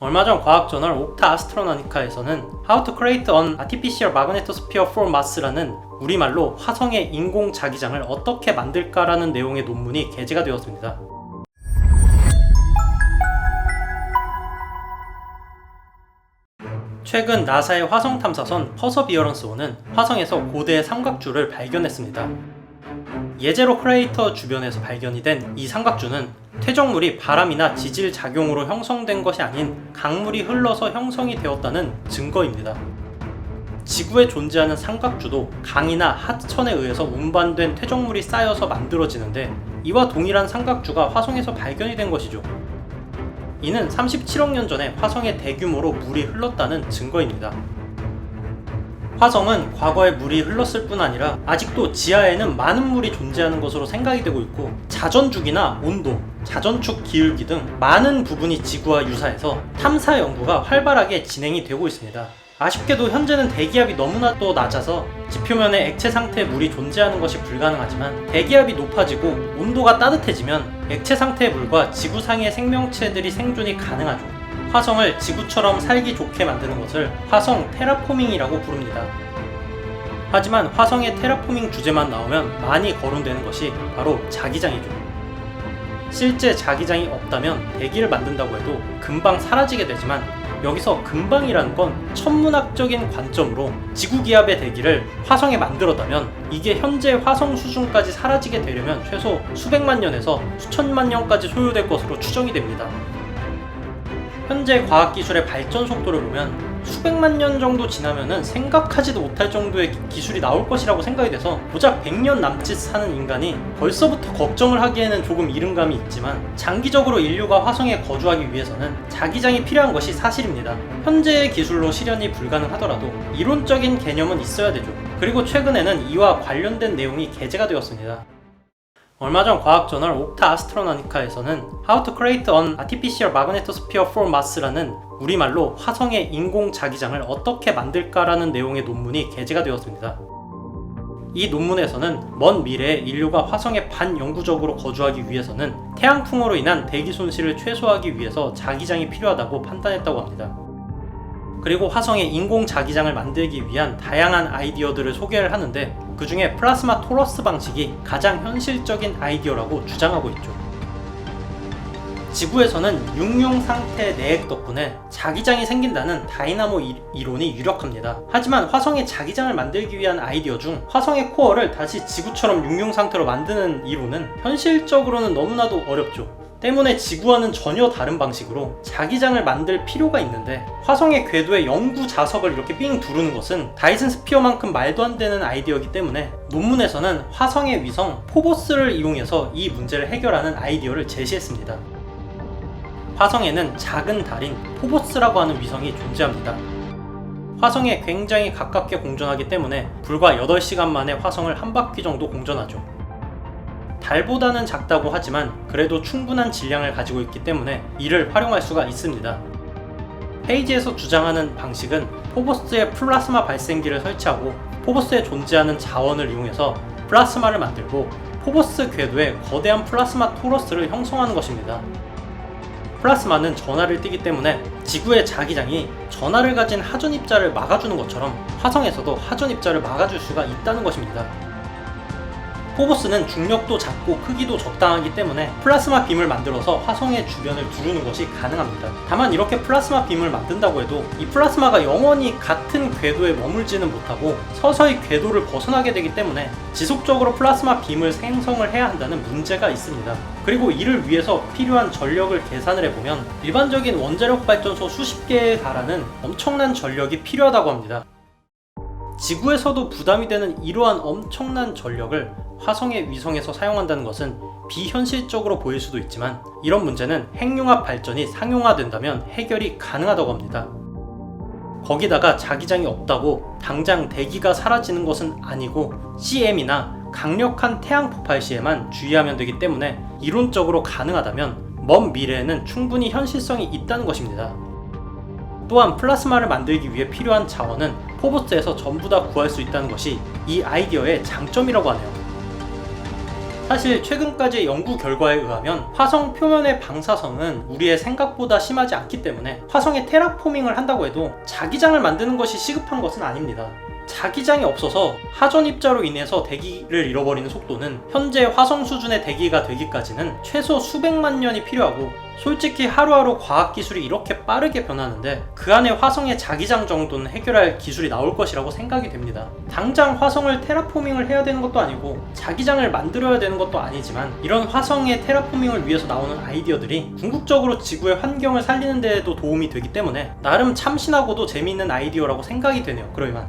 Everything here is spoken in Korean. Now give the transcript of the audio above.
얼마 전 과학 저널 옥타 아스트로나니카에서는 How to Create an Artificial Magnetosphere for Mars라는 우리말로 화성의 인공 자기장을 어떻게 만들까라는 내용의 논문이 게재가 되었습니다. 최근 나사의 화성 탐사선 퍼서비어런스 1은 화성에서 고대 삼각주를 발견했습니다. 예제로 크레이터 주변에서 발견이 된 이 삼각주는 퇴적물이 바람이나 지질 작용으로 형성된 것이 아닌 강물이 흘러서 형성이 되었다는 증거입니다. 지구에 존재하는 삼각주도 강이나 하천에 의해서 운반된 퇴적물이 쌓여서 만들어지는데 이와 동일한 삼각주가 화성에서 발견이 된 것이죠. 이는 37억 년 전에 화성에 대규모로 물이 흘렀다는 증거입니다. 화성은 과거에 물이 흘렀을 뿐 아니라 아직도 지하에는 많은 물이 존재하는 것으로 생각이 되고 있고 자전축이나 온도, 자전축 기울기 등 많은 부분이 지구와 유사해서 탐사 연구가 활발하게 진행이 되고 있습니다. 아쉽게도 현재는 대기압이 너무나도 낮아서 지표면에 액체 상태의 물이 존재하는 것이 불가능하지만 대기압이 높아지고 온도가 따뜻해지면 액체 상태의 물과 지구상의 생명체들이 생존이 가능하죠. 화성을 지구처럼 살기 좋게 만드는 것을 화성 테라포밍이라고 부릅니다. 하지만 화성의 테라포밍 주제만 나오면 많이 거론되는 것이 바로 자기장이죠. 실제 자기장이 없다면 대기를 만든다고 해도 금방 사라지게 되지만 여기서 금방이라는 건 천문학적인 관점으로 지구 기압의 대기를 화성에 만들었다면 이게 현재 화성 수준까지 사라지게 되려면 최소 수백만 년에서 수천만 년까지 소요될 것으로 추정이 됩니다. 현재 과학기술의 발전 속도를 보면 수백만 년 정도 지나면은 생각하지도 못할 정도의 기- 기술이 나올 것이라고 생각이 돼서 고작 100년 남짓 사는 인간이 벌써부터 걱정을 하기에는 조금 이른 감이 있지만 장기적으로 인류가 화성에 거주하기 위해서는 자기장이 필요한 것이 사실입니다. 현재의 기술로 실현이 불가능하더라도 이론적인 개념은 있어야 되죠. 그리고 최근에는 이와 관련된 내용이 게재가 되었습니다. 얼마 전 과학 저널 옥타 아스트로나니카에서는 How to Create an Artificial Magnetosphere for Mars라는 우리말로 화성의 인공 자기장을 어떻게 만들까라는 내용의 논문이 게재가 되었습니다. 이 논문에서는 먼 미래에 인류가 화성에 반영구적으로 거주하기 위해서는 태양풍으로 인한 대기 손실을 최소화하기 위해서 자기장이 필요하다고 판단했다고 합니다. 그리고 화성의 인공 자기장을 만들기 위한 다양한 아이디어들을 소개를 하는데 그 중에 플라스마 토러스 방식이 가장 현실적인 아이디어라고 주장하고 있죠. 지구에서는 육룡 상태 내핵 덕분에 자기장이 생긴다는 다이나모 이- 이론이 유력합니다. 하지만 화성에 자기장을 만들기 위한 아이디어 중 화성의 코어를 다시 지구처럼 육룡 상태로 만드는 이론은 현실적으로는 너무나도 어렵죠. 때문에 지구와는 전혀 다른 방식으로 자기장을 만들 필요가 있는데 화성의 궤도에 영구 자석을 이렇게 삥 두르는 것은 다이슨 스피어만큼 말도 안 되는 아이디어이기 때문에 논문에서는 화성의 위성 포보스를 이용해서 이 문제를 해결하는 아이디어를 제시했습니다. 화성에는 작은 달인 포보스라고 하는 위성이 존재합니다. 화성에 굉장히 가깝게 공전하기 때문에 불과 8시간 만에 화성을 한 바퀴 정도 공전하죠. 달보다는 작다고 하지만 그래도 충분한 질량을 가지고 있기 때문에 이를 활용할 수가 있습니다. 페이지에서 주장하는 방식은 포보스의 플라스마 발생기를 설치하고 포보스에 존재하는 자원을 이용해서 플라스마를 만들고 포보스 궤도에 거대한 플라스마 토러스를 형성하는 것입니다. 플라스마는 전하를 띠기 때문에 지구의 자기장이 전하를 가진 하전 입자를 막아주는 것처럼 화성에서도 하전 입자를 막아줄 수가 있다는 것입니다. 포보스는 중력도 작고 크기도 적당하기 때문에 플라스마 빔을 만들어서 화성의 주변을 두르는 것이 가능합니다. 다만 이렇게 플라스마 빔을 만든다고 해도 이 플라스마가 영원히 같은 궤도에 머물지는 못하고 서서히 궤도를 벗어나게 되기 때문에 지속적으로 플라스마 빔을 생성을 해야 한다는 문제가 있습니다. 그리고 이를 위해서 필요한 전력을 계산을 해보면 일반적인 원자력 발전소 수십 개에 달하는 엄청난 전력이 필요하다고 합니다. 지구에서도 부담이 되는 이러한 엄청난 전력을 화성의 위성에서 사용한다는 것은 비현실적으로 보일 수도 있지만 이런 문제는 핵융합 발전이 상용화된다면 해결이 가능하다고 합니다. 거기다가 자기장이 없다고 당장 대기가 사라지는 것은 아니고 CM이나 강력한 태양 폭발 시에만 주의하면 되기 때문에 이론적으로 가능하다면 먼 미래에는 충분히 현실성이 있다는 것입니다. 또한 플라스마를 만들기 위해 필요한 자원은 포보스에서 전부 다 구할 수 있다는 것이 이 아이디어의 장점이라고 하네요. 사실 최근까지의 연구 결과에 의하면 화성 표면의 방사성은 우리의 생각보다 심하지 않기 때문에 화성에 테라포밍을 한다고 해도 자기장을 만드는 것이 시급한 것은 아닙니다. 자기장이 없어서 하전 입자로 인해서 대기를 잃어버리는 속도는 현재 화성 수준의 대기가 되기까지는 최소 수백만 년이 필요하고 솔직히 하루하루 과학 기술이 이렇게 빠르게 변하는데 그 안에 화성의 자기장 정도는 해결할 기술이 나올 것이라고 생각이 됩니다. 당장 화성을 테라포밍을 해야 되는 것도 아니고 자기장을 만들어야 되는 것도 아니지만 이런 화성의 테라포밍을 위해서 나오는 아이디어들이 궁극적으로 지구의 환경을 살리는 데에도 도움이 되기 때문에 나름 참신하고도 재미있는 아이디어라고 생각이 되네요. 그러면